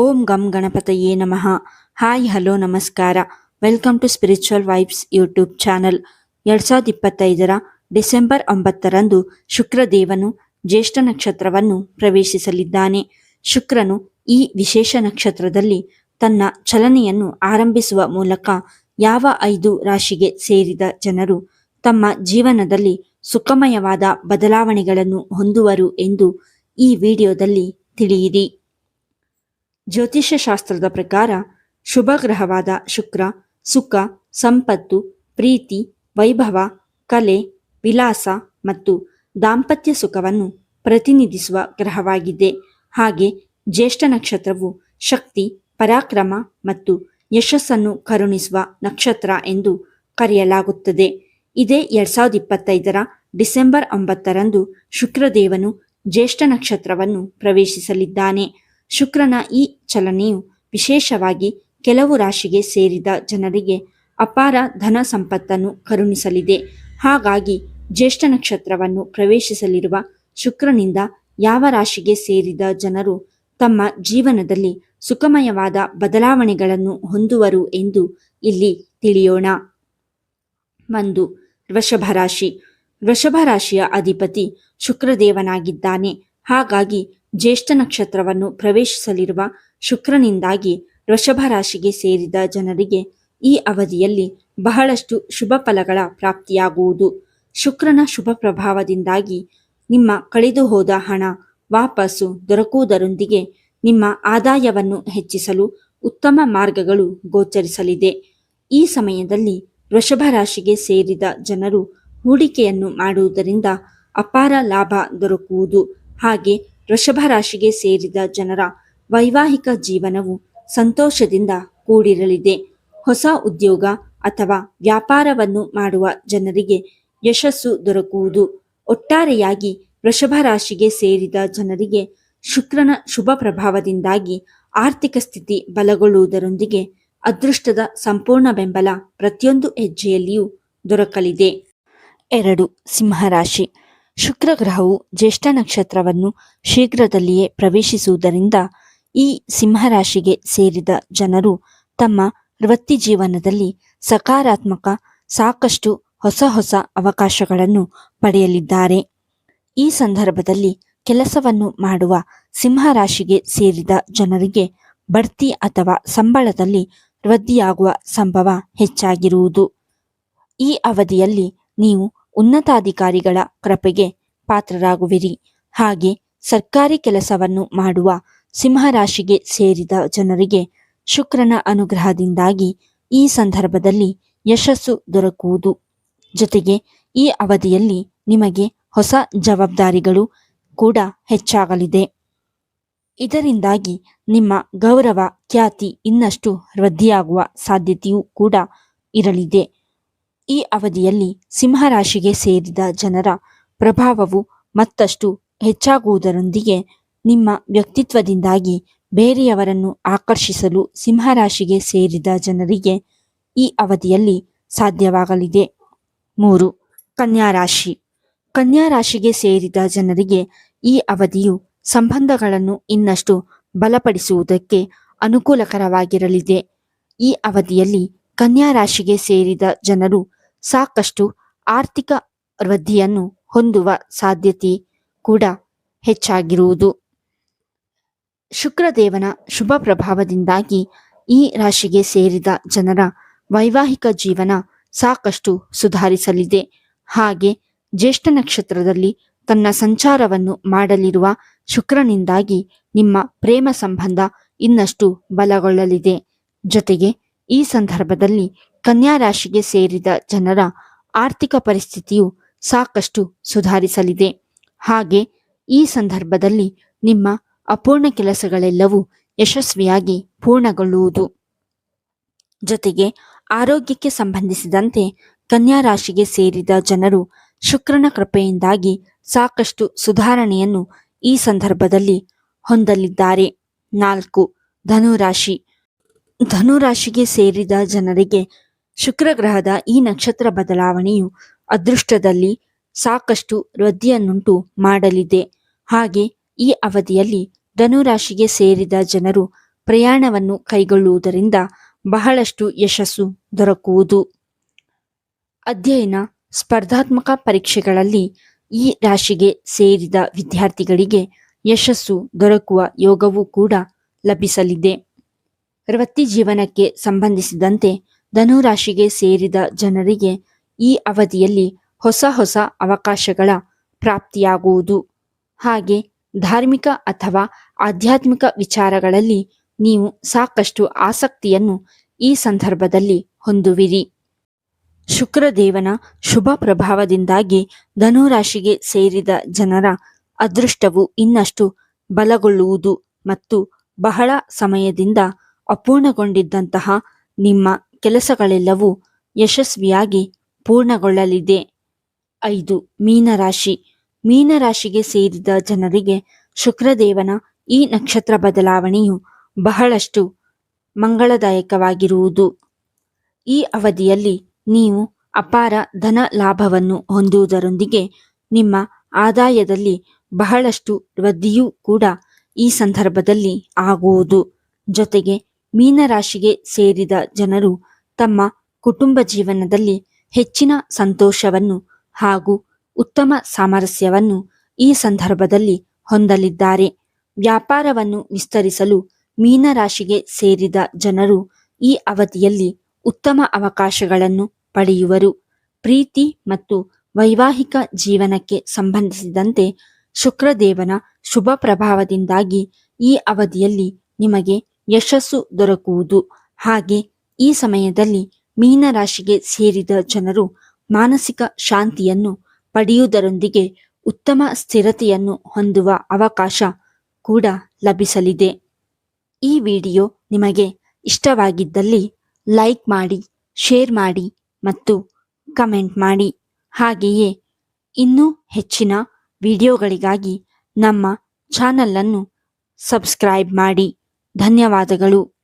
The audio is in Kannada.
ಓಂ ಗಂ ಗಣಪತಯೇ ನಮಃ. ಹಾಯ್, ಹಲೋ, ನಮಸ್ಕಾರ. Welcome to spiritual vibes YouTube channel. ಎರಡ್ ಸಾವಿರದ ಇಪ್ಪತ್ತೈದರ ಡಿಸೆಂಬರ್ ಒಂಬತ್ತರಂದು ಶುಕ್ರದೇವನು ಜ್ಯೇಷ್ಠ ನಕ್ಷತ್ರವನ್ನು ಪ್ರವೇಶಿಸಲಿದ್ದಾನೆ. ಶುಕ್ರನು ಈ ವಿಶೇಷ ನಕ್ಷತ್ರದಲ್ಲಿ ತನ್ನ ಚಲನೆಯನ್ನು ಆರಂಭಿಸುವ ಮೂಲಕ ಯಾವ ಐದು ರಾಶಿಗೆ ಸೇರಿದ ಜನರು ತಮ್ಮ ಜೀವನದಲ್ಲಿ ಸುಖಮಯವಾದ ಬದಲಾವಣೆಗಳನ್ನು ಹೊಂದುವರು ಎಂದು ಈ ವಿಡಿಯೋದಲ್ಲಿ ತಿಳಿಯಿರಿ. ಜ್ಯೋತಿಷ್ಯ ಶಾಸ್ತ್ರದ ಪ್ರಕಾರ ಶುಭ ಗ್ರಹವಾದ ಶುಕ್ರ, ಸುಖ, ಸಂಪತ್ತು, ಪ್ರೀತಿ, ವೈಭವ, ಕಲೆ, ವಿಲಾಸ ಮತ್ತು ದಾಂಪತ್ಯ ಸುಖವನ್ನು ಪ್ರತಿನಿಧಿಸುವ ಗ್ರಹವಾಗಿದೆ. ಹಾಗೆ ಜ್ಯೇಷ್ಠ ನಕ್ಷತ್ರವು ಶಕ್ತಿ, ಪರಾಕ್ರಮ ಮತ್ತು ಯಶಸ್ಸನ್ನು ಕರುಣಿಸುವ ನಕ್ಷತ್ರ ಎಂದು ಕರೆಯಲಾಗುತ್ತದೆ. ಇದೇ ಎರಡ್ ಸಾವಿರದ ಇಪ್ಪತ್ತೈದರ ಡಿಸೆಂಬರ್ ಒಂಬತ್ತರಂದು ಶುಕ್ರದೇವನು ಜ್ಯೇಷ್ಠ ನಕ್ಷತ್ರವನ್ನು ಪ್ರವೇಶಿಸಲಿದ್ದಾನೆ. ಶುಕ್ರನ ಈ ಚಲನೆಯು ವಿಶೇಷವಾಗಿ ಕೆಲವು ರಾಶಿಗೆ ಸೇರಿದ ಜನರಿಗೆ ಅಪಾರ ಧನ ಸಂಪತ್ತನ್ನು ಕರುಣಿಸಲಿದೆ. ಹಾಗಾಗಿ ಜ್ಯೇಷ್ಠ ನಕ್ಷತ್ರವನ್ನು ಪ್ರವೇಶಿಸಲಿರುವ ಶುಕ್ರನಿಂದ ಯಾವ ರಾಶಿಗೆ ಸೇರಿದ ಜನರು ತಮ್ಮ ಜೀವನದಲ್ಲಿ ಸುಖಮಯವಾದ ಬದಲಾವಣೆಗಳನ್ನು ಹೊಂದುವರು ಎಂದು ಇಲ್ಲಿ ತಿಳಿಯೋಣ. ಒಂದು ವೃಷಭ ರಾಶಿ. ವೃಷಭ ರಾಶಿಯ ಅಧಿಪತಿ ಶುಕ್ರದೇವನಾಗಿದ್ದಾನೆ. ಹಾಗಾಗಿ ಜ್ಯೇಷ್ಠ ನಕ್ಷತ್ರವನ್ನು ಪ್ರವೇಶಿಸಲಿರುವ ಶುಕ್ರನಿಂದಾಗಿ ವೃಷಭ ರಾಶಿಗೆ ಸೇರಿದ ಜನರಿಗೆ ಈ ಅವಧಿಯಲ್ಲಿ ಬಹಳಷ್ಟು ಶುಭ ಫಲಗಳ ಪ್ರಾಪ್ತಿಯಾಗುವುದು. ಶುಕ್ರನ ಶುಭ ಪ್ರಭಾವದಿಂದಾಗಿ ನಿಮ್ಮ ಕಳೆದು ಹೋದ ಹಣ ವಾಪಸ್ಸು ದೊರಕುವುದರೊಂದಿಗೆ ನಿಮ್ಮ ಆದಾಯವನ್ನು ಹೆಚ್ಚಿಸಲು ಉತ್ತಮ ಮಾರ್ಗಗಳು ಗೋಚರಿಸಲಿದೆ. ಈ ಸಮಯದಲ್ಲಿ ವೃಷಭ ರಾಶಿಗೆ ಸೇರಿದ ಜನರು ಹೂಡಿಕೆಯನ್ನು ಮಾಡುವುದರಿಂದ ಅಪಾರ ಲಾಭ ದೊರಕುವುದು. ಹಾಗೆ ವೃಷಭ ರಾಶಿಗೆ ಸೇರಿದ ಜನರ ವೈವಾಹಿಕ ಜೀವನವು ಸಂತೋಷದಿಂದ ಕೂಡಿರಲಿದೆ. ಹೊಸ ಉದ್ಯೋಗ ಅಥವಾ ವ್ಯಾಪಾರವನ್ನು ಮಾಡುವ ಜನರಿಗೆ ಯಶಸ್ಸು ದೊರಕುವುದು. ಒಟ್ಟಾರೆಯಾಗಿ ವೃಷಭ ರಾಶಿಗೆ ಸೇರಿದ ಜನರಿಗೆ ಶುಕ್ರನ ಶುಭ ಪ್ರಭಾವದಿಂದಾಗಿ ಆರ್ಥಿಕ ಸ್ಥಿತಿ ಬಲಗೊಳ್ಳುವುದರೊಂದಿಗೆ ಅದೃಷ್ಟದ ಸಂಪೂರ್ಣ ಬೆಂಬಲ ಪ್ರತಿಯೊಂದು ಹೆಜ್ಜೆಯಲ್ಲಿಯೂ ದೊರಕಲಿದೆ. ಎರಡು, ಸಿಂಹರಾಶಿ. ಶುಕ್ರ ಗ್ರಹವು ಜ್ಯೇಷ್ಠ ನಕ್ಷತ್ರವನ್ನು ಶೀಘ್ರದಲ್ಲಿಯೇ ಪ್ರವೇಶಿಸುವುದರಿಂದ ಈ ಸಿಂಹರಾಶಿಗೆ ಸೇರಿದ ಜನರು ತಮ್ಮ ವೃತ್ತಿ ಜೀವನದಲ್ಲಿ ಸಕಾರಾತ್ಮಕ, ಸಾಕಷ್ಟು ಹೊಸ ಹೊಸ ಅವಕಾಶಗಳನ್ನು ಪಡೆಯಲಿದ್ದಾರೆ. ಈ ಸಂದರ್ಭದಲ್ಲಿ ಕೆಲಸವನ್ನು ಮಾಡುವ ಸಿಂಹರಾಶಿಗೆ ಸೇರಿದ ಜನರಿಗೆ ಬಡ್ತಿ ಅಥವಾ ಸಂಬಳದಲ್ಲಿ ವೃದ್ಧಿಯಾಗುವ ಸಂಭವ ಹೆಚ್ಚಾಗಿರುವುದು. ಈ ಅವಧಿಯಲ್ಲಿ ನೀವು ಉನ್ನತಾಧಿಕಾರಿಗಳ ಕೃಪೆಗೆ ಪಾತ್ರರಾಗುವಿರಿ. ಹಾಗೆ ಸರ್ಕಾರಿ ಕೆಲಸವನ್ನು ಮಾಡುವ ಸಿಂಹರಾಶಿಗೆ ಸೇರಿದ ಜನರಿಗೆ ಶುಕ್ರನ ಅನುಗ್ರಹದಿಂದಾಗಿ ಈ ಸಂದರ್ಭದಲ್ಲಿ ಯಶಸ್ಸು ದೊರಕುವುದು. ಜೊತೆಗೆ ಈ ಅವಧಿಯಲ್ಲಿ ನಿಮಗೆ ಹೊಸ ಜವಾಬ್ದಾರಿಗಳು ಕೂಡ ಹೆಚ್ಚಾಗಲಿದೆ. ಇದರಿಂದಾಗಿ ನಿಮ್ಮ ಗೌರವ, ಖ್ಯಾತಿ ಇನ್ನಷ್ಟು ವೃದ್ಧಿಯಾಗುವ ಸಾಧ್ಯತೆಯೂ ಕೂಡ ಇರಲಿದೆ. ಈ ಅವಧಿಯಲ್ಲಿ ಸಿಂಹರಾಶಿಗೆ ಸೇರಿದ ಜನರ ಪ್ರಭಾವವು ಮತ್ತಷ್ಟು ಹೆಚ್ಚಾಗುವುದರೊಂದಿಗೆ ನಿಮ್ಮ ವ್ಯಕ್ತಿತ್ವದಿಂದಾಗಿ ಬೇರೆಯವರನ್ನು ಆಕರ್ಷಿಸಲು ಸಿಂಹರಾಶಿಗೆ ಸೇರಿದ ಜನರಿಗೆ ಈ ಅವಧಿಯಲ್ಲಿ ಸಾಧ್ಯವಾಗಲಿದೆ. ಮೂರು, ಕನ್ಯಾ ರಾಶಿ. ಕನ್ಯಾ ರಾಶಿಗೆ ಸೇರಿದ ಜನರಿಗೆ ಈ ಅವಧಿಯು ಸಂಬಂಧಗಳನ್ನು ಇನ್ನಷ್ಟು ಬಲಪಡಿಸುವುದಕ್ಕೆ ಅನುಕೂಲಕರವಾಗಿರಲಿದೆ. ಈ ಅವಧಿಯಲ್ಲಿ ಕನ್ಯಾ ರಾಶಿಗೆ ಸೇರಿದ ಜನರು ಸಾಕಷ್ಟು ಆರ್ಥಿಕ ವೃದ್ಧಿಯನ್ನು ಹೊಂದುವ ಸಾಧ್ಯತೆ ಕೂಡ ಹೆಚ್ಚಾಗಿರುವುದು. ಶುಕ್ರದೇವನ ಶುಭ ಪ್ರಭಾವದಿಂದಾಗಿ ಈ ರಾಶಿಗೆ ಸೇರಿದ ಜನರ ವೈವಾಹಿಕ ಜೀವನ ಸಾಕಷ್ಟು ಸುಧಾರಿಸಲಿದೆ. ಹಾಗೆ ಜ್ಯೇಷ್ಠ ನಕ್ಷತ್ರದಲ್ಲಿ ತನ್ನ ಸಂಚಾರವನ್ನು ಮಾಡಲಿರುವ ಶುಕ್ರನಿಂದಾಗಿ ನಿಮ್ಮ ಪ್ರೇಮ ಸಂಬಂಧ ಇನ್ನಷ್ಟು ಬಲಗೊಳ್ಳಲಿದೆ. ಜೊತೆಗೆ ಈ ಸಂದರ್ಭದಲ್ಲಿ ಕನ್ಯಾ ರಾಶಿಗೆ ಸೇರಿದ ಜನರ ಆರ್ಥಿಕ ಪರಿಸ್ಥಿತಿಯು ಸಾಕಷ್ಟು ಸುಧಾರಿಸಲಿದೆ. ಹಾಗೆ ಈ ಸಂದರ್ಭದಲ್ಲಿ ನಿಮ್ಮ ಅಪೂರ್ಣ ಕೆಲಸಗಳೆಲ್ಲವೂ ಯಶಸ್ವಿಯಾಗಿ ಪೂರ್ಣಗೊಳ್ಳುವುದು. ಜೊತೆಗೆ ಆರೋಗ್ಯಕ್ಕೆ ಸಂಬಂಧಿಸಿದಂತೆ ಕನ್ಯಾ ರಾಶಿಗೆ ಸೇರಿದ ಜನರು ಶುಕ್ರನ ಕೃಪೆಯಿಂದಾಗಿ ಸಾಕಷ್ಟು ಸುಧಾರಣೆಯನ್ನು ಈ ಸಂದರ್ಭದಲ್ಲಿ ಹೊಂದಲಿದ್ದಾರೆ. ನಾಲ್ಕು, ಧನುರಾಶಿ. ಧನುರಾಶಿಗೆ ಸೇರಿದ ಜನರಿಗೆ ಶುಕ್ರ ಗ್ರಹದ ಈ ನಕ್ಷತ್ರ ಬದಲಾವಣೆಯು ಅದೃಷ್ಟದಲ್ಲಿ ಸಾಕಷ್ಟು ವೃದ್ಧಿಯನ್ನುಂಟು ಮಾಡಲಿದೆ. ಹಾಗೆ ಈ ಅವಧಿಯಲ್ಲಿ ಧನುರಾಶಿಗೆ ಸೇರಿದ ಜನರು ಪ್ರಯಾಣವನ್ನು ಕೈಗೊಳ್ಳುವುದರಿಂದ ಬಹಳಷ್ಟು ಯಶಸ್ಸು ದೊರಕುವುದು. ಅಧ್ಯಯನ, ಸ್ಪರ್ಧಾತ್ಮಕ ಪರೀಕ್ಷೆಗಳಲ್ಲಿ ಈ ರಾಶಿಗೆ ಸೇರಿದ ವಿದ್ಯಾರ್ಥಿಗಳಿಗೆ ಯಶಸ್ಸು ದೊರಕುವ ಯೋಗವೂ ಕೂಡ ಲಭಿಸಲಿದೆ. ವೃತ್ತಿ ಜೀವನಕ್ಕೆ ಸಂಬಂಧಿಸಿದಂತೆ ಧನುರಾಶಿಗೆ ಸೇರಿದ ಜನರಿಗೆ ಈ ಅವಧಿಯಲ್ಲಿ ಹೊಸ ಹೊಸ ಅವಕಾಶಗಳ ಪ್ರಾಪ್ತಿಯಾಗುವುದು. ಹಾಗೆ ಧಾರ್ಮಿಕ ಅಥವಾ ಆಧ್ಯಾತ್ಮಿಕ ವಿಚಾರಗಳಲ್ಲಿ ನೀವು ಸಾಕಷ್ಟು ಆಸಕ್ತಿಯನ್ನು ಈ ಸಂದರ್ಭದಲ್ಲಿ ಹೊಂದುವಿರಿ. ಶುಕ್ರದೇವನ ಶುಭ ಪ್ರಭಾವದಿಂದಾಗಿ ಧನುರಾಶಿಗೆ ಸೇರಿದ ಜನರ ಅದೃಷ್ಟವು ಇನ್ನಷ್ಟು ಬಲಗೊಳ್ಳುವುದು ಮತ್ತು ಬಹಳ ಸಮಯದಿಂದ ಅಪೂರ್ಣಗೊಂಡಿದ್ದಂತಹ ನಿಮ್ಮ ಕೆಲಸಗಳೆಲ್ಲವೂ ಯಶಸ್ವಿಯಾಗಿ ಪೂರ್ಣಗೊಳ್ಳಲಿದೆ. ಐದು, ಮೀನರಾಶಿ. ಮೀನರಾಶಿಗೆ ಸೇರಿದ ಜನರಿಗೆ ಶುಕ್ರದೇವನ ಈ ನಕ್ಷತ್ರ ಬದಲಾವಣೆಯು ಬಹಳಷ್ಟು ಮಂಗಳದಾಯಕವಾಗಿರುವುದು. ಈ ಅವಧಿಯಲ್ಲಿ ನೀವು ಅಪಾರ ಧನ ಲಾಭವನ್ನು ಹೊಂದುವುದರೊಂದಿಗೆ ನಿಮ್ಮ ಆದಾಯದಲ್ಲಿ ಬಹಳಷ್ಟು ವೃದ್ಧಿಯೂ ಕೂಡ ಈ ಸಂದರ್ಭದಲ್ಲಿ ಆಗುವುದು. ಜೊತೆಗೆ ಮೀನರಾಶಿಗೆ ಸೇರಿದ ಜನರು ತಮ್ಮ ಕುಟುಂಬ ಜೀವನದಲ್ಲಿ ಹೆಚ್ಚಿನ ಸಂತೋಷವನ್ನು ಹಾಗೂ ಉತ್ತಮ ಸಾಮರಸ್ಯವನ್ನು ಈ ಸಂದರ್ಭದಲ್ಲಿ ಹೊಂದಲಿದ್ದಾರೆ. ವ್ಯಾಪಾರವನ್ನು ವಿಸ್ತರಿಸಲು ಮೀನರಾಶಿಗೆ ಸೇರಿದ ಜನರು ಈ ಅವಧಿಯಲ್ಲಿ ಉತ್ತಮ ಅವಕಾಶಗಳನ್ನು ಪಡೆಯುವರು. ಪ್ರೀತಿ ಮತ್ತು ವೈವಾಹಿಕ ಜೀವನಕ್ಕೆ ಸಂಬಂಧಿಸಿದಂತೆ ಶುಕ್ರದೇವನ ಶುಭ ಪ್ರಭಾವದಿಂದಾಗಿ ಈ ಅವಧಿಯಲ್ಲಿ ನಿಮಗೆ ಯಶಸ್ಸು ದೊರಕುವುದು. ಹಾಗೆ ಈ ಸಮಯದಲ್ಲಿ ಮೀನರಾಶಿಗೆ ಸೇರಿದ ಜನರು ಮಾನಸಿಕ ಶಾಂತಿಯನ್ನು ಪಡೆಯುವುದರೊಂದಿಗೆ ಉತ್ತಮ ಸ್ಥಿರತೆಯನ್ನು ಹೊಂದುವ ಅವಕಾಶ ಕೂಡ ಲಭಿಸಲಿದೆ. ಈ ವಿಡಿಯೋ ನಿಮಗೆ ಇಷ್ಟವಾಗಿದ್ದಲ್ಲಿ ಲೈಕ್ ಮಾಡಿ, ಶೇರ್ ಮಾಡಿ ಮತ್ತು ಕಮೆಂಟ್ ಮಾಡಿ. ಹಾಗೆಯೇ ಇನ್ನೂ ಹೆಚ್ಚಿನ ವಿಡಿಯೋಗಳಿಗಾಗಿ ನಮ್ಮ ಚಾನಲನ್ನು ಸಬ್ಸ್ಕ್ರೈಬ್ ಮಾಡಿ. ಧನ್ಯವಾದಗಳು.